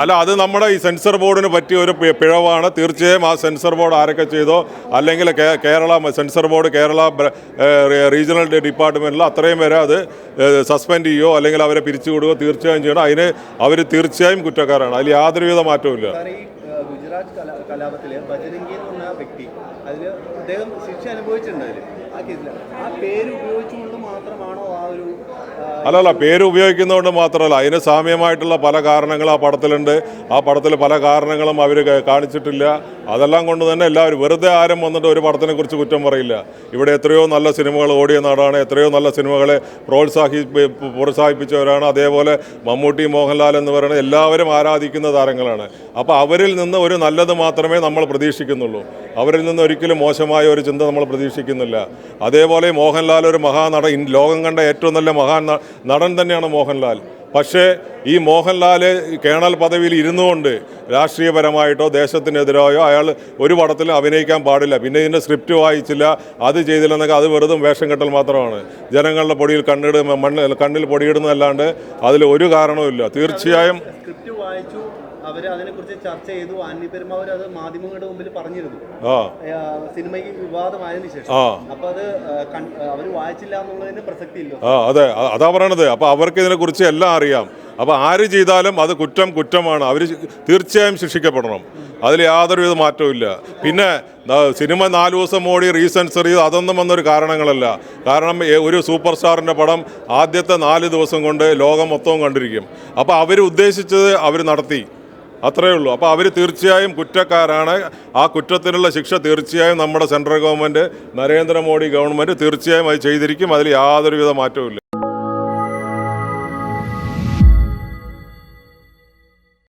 അല്ല അത് നമ്മുടെ ഈ സെൻസർ ബോർഡിന് പറ്റിയ ഒരു പിഴവാണ്. തീർച്ചയായും ആ സെൻസർ ബോർഡ് ആരൊക്കെ ചെയ്തോ അല്ലെങ്കിൽ Kerala censor board Kerala regional ഡിപ്പാർട്ട്മെന്റിൽ അത്രയും വരെ അത് സസ്പെൻഡ് ചെയ്യുകയോ അല്ലെങ്കിൽ അവരെ പിരിച്ചുവിടുകയോ തീർച്ചയായും ചെയ്യണം. അതിന് അവർ തീർച്ചയായും കുറ്റക്കാരാണ്. അതിൽ യാതൊരുവിധ മാറ്റവും ഇല്ല ഗുജറാത്ത് കലാ കലാപത്തിൽ ബജരംഗി എന്ന് പറഞ്ഞ വ്യക്തി അതിൽ അദ്ദേഹം ശിക്ഷ അനുഭവിച്ചിട്ടുണ്ട് അതിൽ ആ കേസിൽ ആ പേര് ഉപയോഗിച്ചുകൊണ്ട് മാത്രമാണോ ആ ഒരു അല്ലല്ല പേര് ഉപയോഗിക്കുന്നതുകൊണ്ട് മാത്രമല്ല അതിന് സാമ്യമായിട്ടുള്ള പല കാരണങ്ങൾ ആ പടത്തിലുണ്ട്. ആ പടത്തിൽ പല കാരണങ്ങളും അവർ കാണിച്ചിട്ടില്ല. അതെല്ലാം കൊണ്ട് തന്നെ എല്ലാവരും വെറുതെ ആരും വന്നിട്ട് ഒരു പടത്തിനെ കുറിച്ച് കുറ്റം പറയില്ല. ഇവിടെ എത്രയോ നല്ല സിനിമകൾ ഓടിയ നാടാണ് എത്രയോ നല്ല സിനിമകളെ പ്രോത്സാഹി പ്രോത്സാഹിപ്പിച്ചവരാണ്. അതേപോലെ മമ്മൂട്ടി മോഹൻലാൽ എന്ന് പറയുന്ന എല്ലാവരും ആരാധിക്കുന്ന താരങ്ങളാണ്. അപ്പോൾ അവരിൽ നിന്ന് ഒരു നല്ലത് മാത്രമേ നമ്മൾ പ്രതീക്ഷിക്കുന്നുള്ളൂ. അവരിൽ നിന്ന് ഒരിക്കലും മോശമായ ഒരു ചിന്ത നമ്മൾ പ്രതീക്ഷിക്കുന്നില്ല. അതേപോലെ മോഹൻലാൽ ഒരു മഹാ നടൻ ലോകം കണ്ട ഏറ്റവും നല്ല മഹാൻ നടൻ തന്നെയാണ് മോഹൻലാൽ. പക്ഷേ ഈ മോഹൻലാൽ കേണൽ പദവിയിൽ ഇരുന്നുകൊണ്ട് രാഷ്ട്രീയപരമായിട്ടോ ദേശത്തിനെതിരായോ അയാൾ ഒരു പടത്തിൽ അഭിനയിക്കാൻ പാടില്ല. പിന്നെ ഇതിന്റെ സ്ക്രിപ്റ്റ് വായിച്ചില്ല അത് ചെയ്തില്ലെന്നൊക്കെ അത് വെറുതും വേഷം കെട്ടൽ മാത്രമാണ്. ജനങ്ങളുടെ പൊടിയിൽ കണ്ണിടുന്ന മണ്ണ് കണ്ണിൽ പൊടിയിടുന്നതല്ലാണ്ട് അതിൽ ഒരു കാരണവുമില്ല. തീർച്ചയായും സ്ക്രിപ്റ്റ് വായിച്ചു അവർ അതിനെക്കുറിച്ച് ചർച്ച ചെയ്തു. ആന്റി പെരുമാവർ അത് മാധ്യമങ്ങളുടെ മുമ്പിൽ പറഞ്ഞിരുന്നു. സിനിമയ്ക്ക് വിവാദമായതിനു ശേഷം. അപ്പൊ അത് അവർ വായിച്ചില്ല എന്നുള്ളതിന് പ്രസക്തി ഇല്ല അതെ. അതാ പറയണത്. അപ്പൊ അവർക്ക് ഇതിനെക്കുറിച്ച് എല്ലാം അറിയാം. അപ്പോൾ ആര് ചെയ്താലും അത് കുറ്റം കുറ്റമാണ്. അവർ തീർച്ചയായും ശിക്ഷിക്കപ്പെടണം. അതിൽ യാതൊരുവിധ മാറ്റവും ഇല്ല. പിന്നെ സിനിമ നാല് ദിവസം ഓടി റീസെൻസർ ചെയ്ത് അതൊന്നും വന്നൊരു കാരണങ്ങളല്ല. കാരണം ഒരു സൂപ്പർ സ്റ്റാറിന്റെ പടം ആദ്യത്തെ നാല് ദിവസം കൊണ്ട് ലോകം മൊത്തവും കണ്ടിരിക്കും. അപ്പോൾ അവർ ഉദ്ദേശിച്ചത് അവർ നടത്തി. അത്രയേ ഉള്ളൂ. അപ്പോൾ അവർ തീർച്ചയായും കുറ്റക്കാരാണ്. ആ കുറ്റത്തിനുള്ള ശിക്ഷ തീർച്ചയായും നമ്മുടെ സെൻട്രൽ ഗവൺമെന്റ് നരേന്ദ്രമോദി ഗവൺമെന്റ് തീർച്ചയായും അത് ചെയ്തിരിക്കും. അതിൽ യാതൊരുവിധ മാറ്റവും